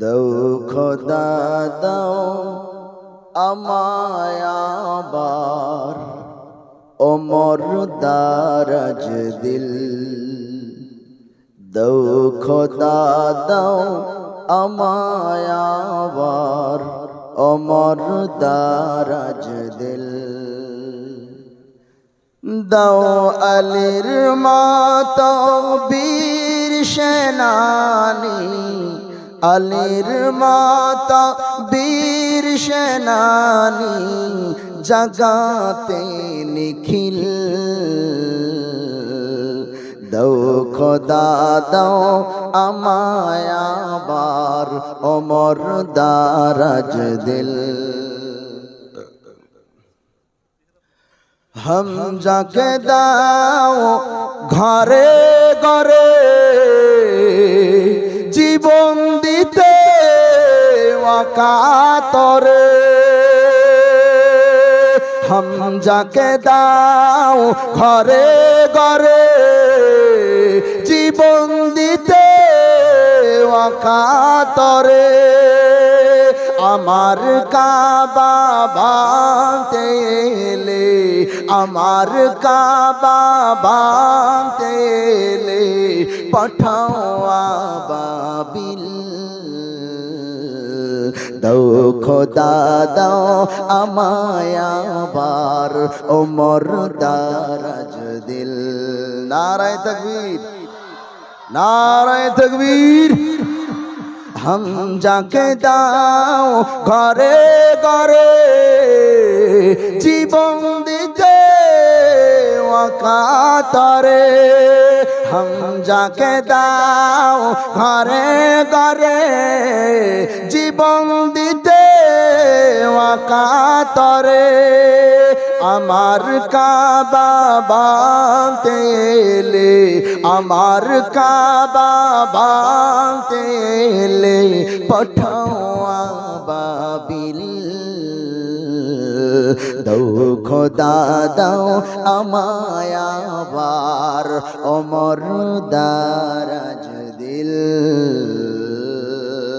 দৌ খোদা দাও আমায়াবার ওমর দারাজ দিল। দৌ খোদা দাও আমায়াবার ওমর দারাজ দিল। দাও আলির মাতা বীর সেনানি আলির মাতা বীর সেনানি জগাতে নিখিল দৌ খোদা দাও আমায়াবার অমর দারাজ দিল हम যাকে দাও ঘরে ঘরে ওয়াকাতরে हम যাকে দাও ঘরে ঘরে। জীবন দিতে ওয়াকাতরে আমার কাবা এলে, আমার কাবা ভাঙতে এলে, পাঠাও আবাবিল দৌ খোদা দাও আমায়াবার ওমর দারাজ দিল। নারায় তকবীর নারায় তকবীর। হম যাকে দাও ঘরে ঘরে, জীবন দিতে তরে হম যাকে দাও ঘরে ঘরে, জীবন দিতে ওয়াকাতরে আমার কাবা বাঁধতে এলে, আমার কাবা বাঁধতে এলে পঠাও বাবিল। দৌ খোদা, দাও আমায়াবার অমর দারাজ দিল।